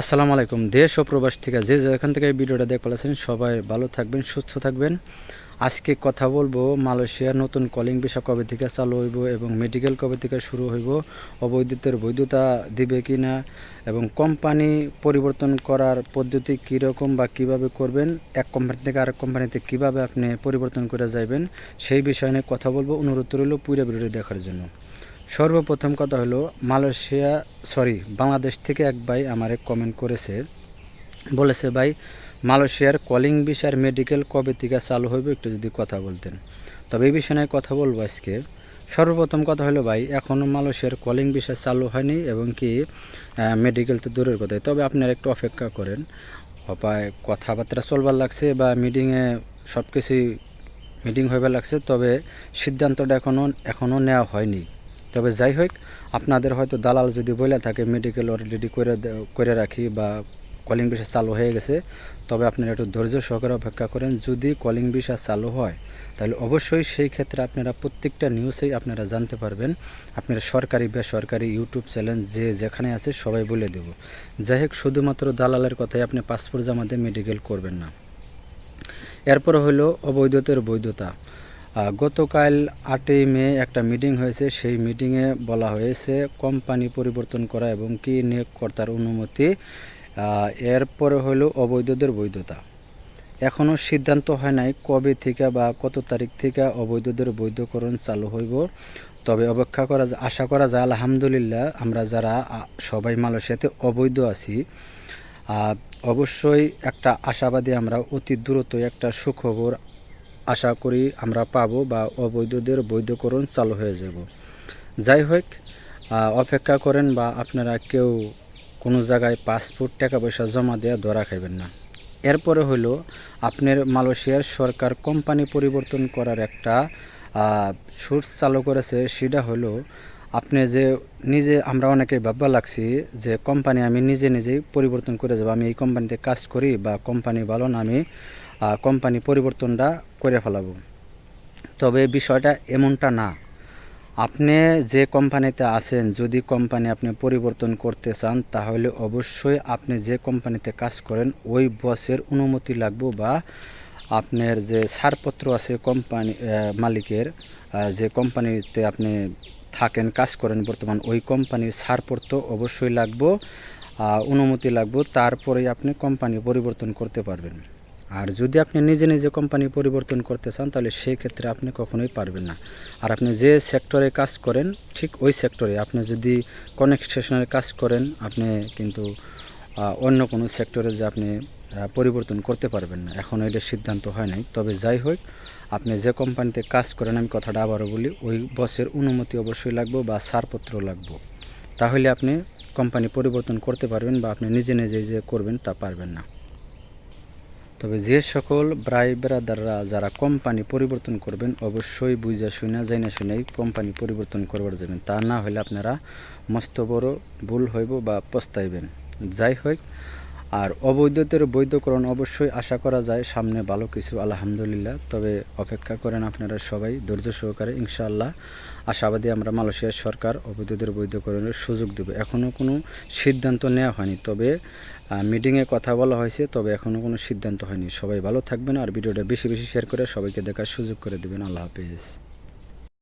আসসালামু আলাইকুম। দেশ ও প্রবাস থেকে যে যেখান থেকে এই ভিডিওটা দেখে পাচ্ছেন, সবাই ভালো থাকবেন, সুস্থ থাকবেন। আজকে কথা বলব মালয়েশিয়ার নতুন কলিং ভিসা কবে থেকে চালু হইব এবং মেডিকেল কবে থেকে শুরু হইব অবৈধতের বৈধতা দিবে কি না এবং কোম্পানি পরিবর্তন করার পদ্ধতি কীরকম বা কীভাবে করবেন, এক কোম্পানি থেকে আরেক কোম্পানিতে কীভাবে আপনি পরিবর্তন করে যাবেন সেই বিষয় নিয়ে কথা বলব। অনুরোধ রইল পুরো ভিডিওটি দেখার জন্য। সর্বপ্রথম কথা হলো মালয়েশিয়া সরি বাংলাদেশ থেকে এক ভাই আমারে কমেন্ট করেছে। বলেছে, ভাই, মালয়েশিয়ার কলিং বিষয়ের মেডিকেল কবে থেকে চালু হইবে একটু যদি কথা বলতেন। তবে এই বিষয়ে নিয়ে কথা বলব আজকে। সর্বপ্রথম কথা হলো, ভাই এখনও মালয়েশিয়ার কলিং বিষয় চালু হয়নি এবং কি মেডিকেল তো দূরের কথাই। তবে আপনারা একটু অপেক্ষা করেন। অপায় কথাবার্তা চলবার লাগছে বা মিটিংয়ে সব কিছুই মিটিং হইবার লাগছে, তবে সিদ্ধান্তটা এখনও এখনও নেওয়া হয়নি। তবে যাই হোক, আপনাদের হয়তো দালাল যদি বলে থাকে মেডিকেল অলরেডি করে করে রাখি বা কলিং বিষয় চালু হয়ে গেছে, তবে আপনারা একটু ধৈর্য সহকারে অপেক্ষা করেন। যদি কলিং বিষয় চালু হয়, তাহলে অবশ্যই সেই ক্ষেত্রে আপনারা প্রত্যেকটা নিউজেই আপনারা জানতে পারবেন। আপনারা সরকারি, বেসরকারি ইউটিউব চ্যানেল যে যেখানে আছে, সবাই বলে দেব। যাই হোক, শুধুমাত্র দালালের কথাই আপনি পাসপোর্ট জমা দিয়ে মেডিকেল করবেন না। এরপর হলো অবৈধতার বৈধতা। গতকাল আটই মে একটা মিটিং হয়েছে। সেই মিটিংয়ে বলা হয়েছে কোম্পানি পরিবর্তন করা এবং কি নিয়োগকর্তার অনুমতি এরপরে হলো অবৈধদের বৈধতা। এখনও সিদ্ধান্ত হয় নাই কবে থেকে বা কত তারিখ থেকে অবৈধদের বৈধকরণ চালু হইব। তবে অপেক্ষা করা আশা করা যায়, আলহামদুলিল্লাহ, আমরা যারা সবাই মালয়েশিয়াতে অবৈধ আছি অবশ্যই একটা আশাবাদী আমরা অতি দ্রুত একটা সুখবর আশা করি আমরা পাবো বা অবৈধদের বৈধকরণ চালু হয়ে যাব। যাই হোক অপেক্ষা করেন বা আপনারা কেউ কোনো জায়গায় পাসপোর্ট টাকা পয়সা জমা দেওয়া ধরা খাইবেন না। এরপরে হলো আপনার মালয়েশিয়ার সরকার কোম্পানি পরিবর্তন করার একটা সোর্স চালু করেছে, সেটা হলো আপনি যে নিজে, আমরা অনেকে ভাববা লাগছি যে কোম্পানি আমি নিজে নিজেই পরিবর্তন করে যাব, আমি এই কোম্পানিতে কাজ করি বা কোম্পানি ভালো না, আমি কোম্পানি পরিবর্তনটা করে ফেলাবো। তবে বিষয়টা এমনটা না। আপনি যে কোম্পানিতে আছেন, যদি কোম্পানি আপনি পরিবর্তন করতে চান, তাহলে অবশ্যই আপনি যে কোম্পানিতে কাজ করেন, ওই বসের অনুমতি লাগবে বা আপনার যে ছাড়পত্র আছে কোম্পানি মালিকের যে কোম্পানিতে আপনি থাকেন, কাজ করেন বর্তমান, ওই কোম্পানির ছাড়পত্র অবশ্যই লাগবে অনুমতি লাগবে, তারপরেই আপনি কোম্পানি পরিবর্তন করতে পারবেন। আর যদি আপনি নিজে নিজে কোম্পানি পরিবর্তন করতে চান, তাহলে সেই ক্ষেত্রে আপনি কখনোই পারবেন না। আর আপনি যে সেক্টরে কাজ করেন, ঠিক ওই সেক্টরে আপনি যদি কনেকশনের কাজ করেন, আপনি কিন্তু অন্য কোনো সেক্টরে যে আপনি পরিবর্তন করতে পারবেন না। এখন এটা সিদ্ধান্ত হয় নাই। তবে যাই হোক, আপনি যে কোম্পানিতে কাজ করেন, আমি কথাটা আবারও বলি, ওই বসের অনুমতি অবশ্যই লাগবে বা ছাড়পত্র লাগবে। তাহলে আপনি কোম্পানি পরিবর্তন করতে পারবেন বা আপনি নিজে নিজে যে করবেন তা পারবেন না। তবে যে সকল ব্রাই বেরাদাররা যারা কোম্পানি পরিবর্তন করবেন, অবশ্যই বুঝা শুনে, জানা শুনেই কোম্পানি পরিবর্তন করবার যাবেন। তা না হলে আপনারা মস্ত বড় ভুল হইব বা পস্তাইবেন। যাই হোক, আর অবৈধতের বৈধকরণ অবশ্যই আশা করা যায়, সামনে ভালো কিছু, আলহামদুলিল্লাহ। তবে অপেক্ষা করেন আপনারা সবাই, ধৈর্য সহকারে, ইনশাআল্লাহ। আশাবাদী আমরা মালয়েশিয়ার সরকার অবৈধদের বৈধকরণের সুযোগ দেবে। এখনও কোনো সিদ্ধান্ত নেওয়া হয়নি, তবে মিটিংয়ে কথা বলা হয়েছে, তবে এখনও কোনো সিদ্ধান্ত হয়নি। সবাই ভালো থাকবেন আর ভিডিওটা বেশি বেশি শেয়ার করে সবাইকে দেখার সুযোগ করে দেবেন। আল্লাহ হাফিজ।